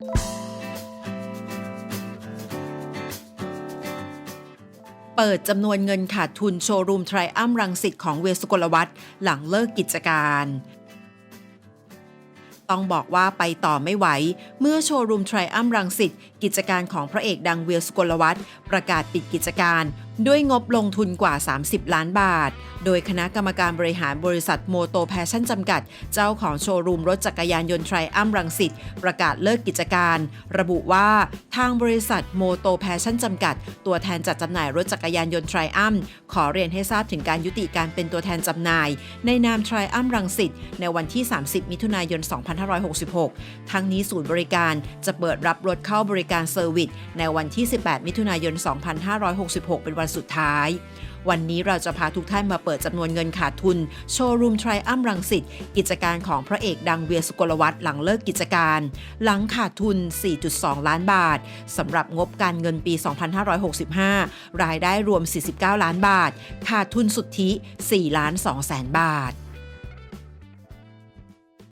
เปิดจำนวนเงินขาดทุนโชว์รูมไทรอัมรังสิตของเวสุกลวัฒหลังเลิกกิจการ ต้องบอกว่าไปต่อไม่ไหว เมื่อโชว์รูมไทรอัมรังสิตกิจการของพระเอกดังเวลสุกลวัฒประกาศปิดกิจการ ด้วยงบลงทุนกว่า 30 ล้านบาท โดยคณะกรรมการบริหารบริษัทโมโตแพชชั่นจำกัด เจ้าของโชว์รูมรถจักรยานยนต์ไทรอัมรังสิตประกาศเลิกกิจการ ระบุว่าทางบริษัทโมโตแพชชั่นจำกัด ตัวแทนจัดจำหน่ายรถจักรยานยนต์ไทรอัมขอเรียนให้ทราบถึงการยุติการเป็นตัวแทนจำหน่าย ในนามไทรอัมรังสิตในวันที่ 30 มิถุนายน 2566 ทั้งนี้ศูนย์บริการจะเปิดรับรถเข้าบริการเซอร์วิสในวันที่ 18 มิถุนายน 2566 เป็นวันสุดท้าย วันนี้เราจะพาทุกท่านมาเปิดจำนวนเงินขาดทุน โชว์รูมทรอัมรังสิตกิจการของพระเอกดังเวียสุกลวัฒน์หลังเลิกกิจการ หลังขาดทุน 4.2 ล้านบาทสำหรับงบการเงินปี 2565 รายได้รวม 49 ล้านบาท ขาดทุนสุทธิ 4 ล้าน2แสนบาท